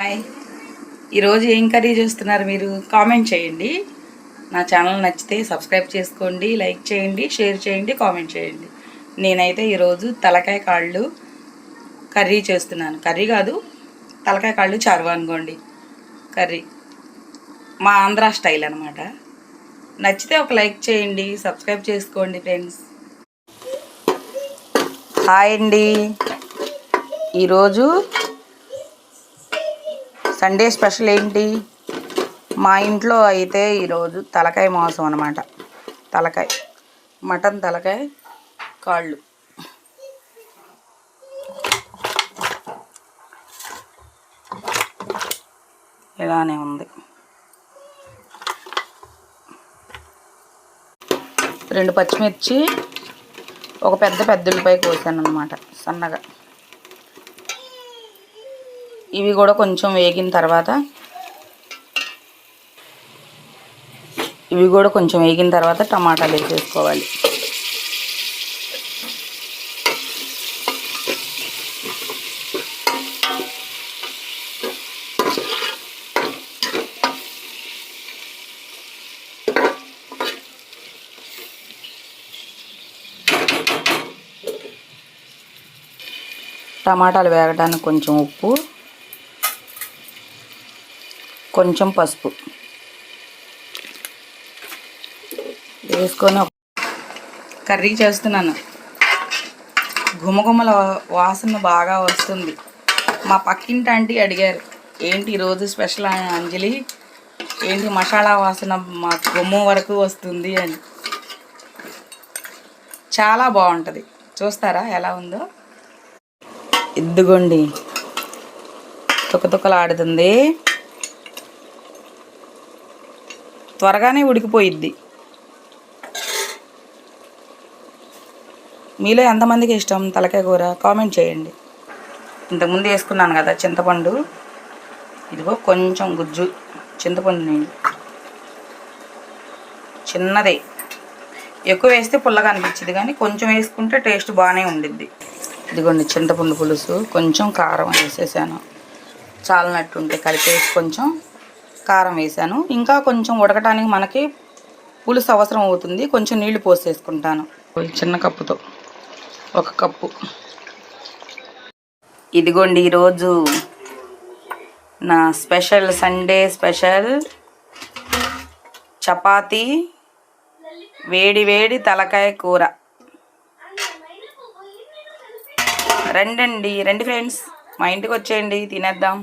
Hi ఈరోజు ఏం curry చేస్తున్నారు మీరు? కామెంట్ చేయండి. నా ఛానల్ నచ్చితే సబ్స్క్రైబ్ చేసుకోండి లైక్ చేయండి షేర్ చేయండి కామెంట్ చేయండి. నేనైతే ఈరోజు తలకాయ కాళ్ళు కర్రీ చేస్తున్నాను. కర్రీ కాదు తలకాయ కాళ్ళు చారువా అనుకోండి. కర్రీ. మా ఆంధ్ర స్టైల్ అనమాట నచ్చితే ఒక లైక్ చేయండి సబ్స్క్రైబ్ చేసుకోండి ఫ్రెండ్స్ హాయ్ అండి. ఈరోజు సండే స్పెషల్ ఏంటి? మా ఇంట్లో అయితే ఈరోజు తలకాయ మాంసం అనమాట తలకాయ మటన్ తలకాయ కాళ్ళు. ఇలానే ఉంది. రెండు పచ్చిమిర్చి ఒక పెద్ద పెద్ద ఉల్లిపాయ కోసాను అనమాట సన్నగా. ఇవి కూడా కొంచెం వేగిన తర్వాత ఇవి కూడా కొంచెం వేగిన తర్వాత టమాటాలు వేసేసుకోవాలి. టమాటాలు వేగడానికి కొంచెం ఉప్పు కొంచెం పసుపు. వేసుకొని కర్రీ చేస్తున్నాను. గుమగుమల వాసన బాగా వస్తుంది. మా పక్కింటి ఆంటీ అడిగారు ఏంటి ఈరోజు స్పెషల్ అంజలి? ఏంటి మసాలా వాసన మా గుమ్మం వరకు వస్తుంది అని. చాలా బాగుంటుంది. చూస్తారా ఎలా ఉందో? ఇద్దుగోండి తుకతుకలాడుతుంది. త్వరగానే ఉడికిపోయిద్ది. మీలో ఎంతమందికి ఇష్టం తలకాయ కూర? కామెంట్ చేయండి. ఇంతకుముందు వేసుకున్నాను కదా చింతపండు. ఇదిగో కొంచెం గుజ్జు చింతపండు నీళ్ళు. చిన్నదే. ఎక్కువ వేస్తే పుల్లగా అనిపించింది కానీ కొంచెం వేసుకుంటే టేస్ట్ బాగానే ఉండిద్ది. ఇదిగోండి చింతపండు పులుసు. కొంచెం కారం వేసేసాను. చాలనట్టుంటే కలిపేసి కొంచెం కారం వేసాను ఇంకా కొంచెం ఉడకటానికి మనకి పులుసు అవసరం అవుతుంది. కొంచెం నీళ్ళు పోసేసుకుంటాను. చిన్న కప్పుతో ఒక కప్పు. ఇదిగోండి ఈరోజు నా స్పెషల్ సండే స్పెషల్ చపాతీ వేడి వేడి తలకాయ కూర. రండండి రండి ఫ్రెండ్స్. మా ఇంటికి వచ్చేయండి తినేద్దాం.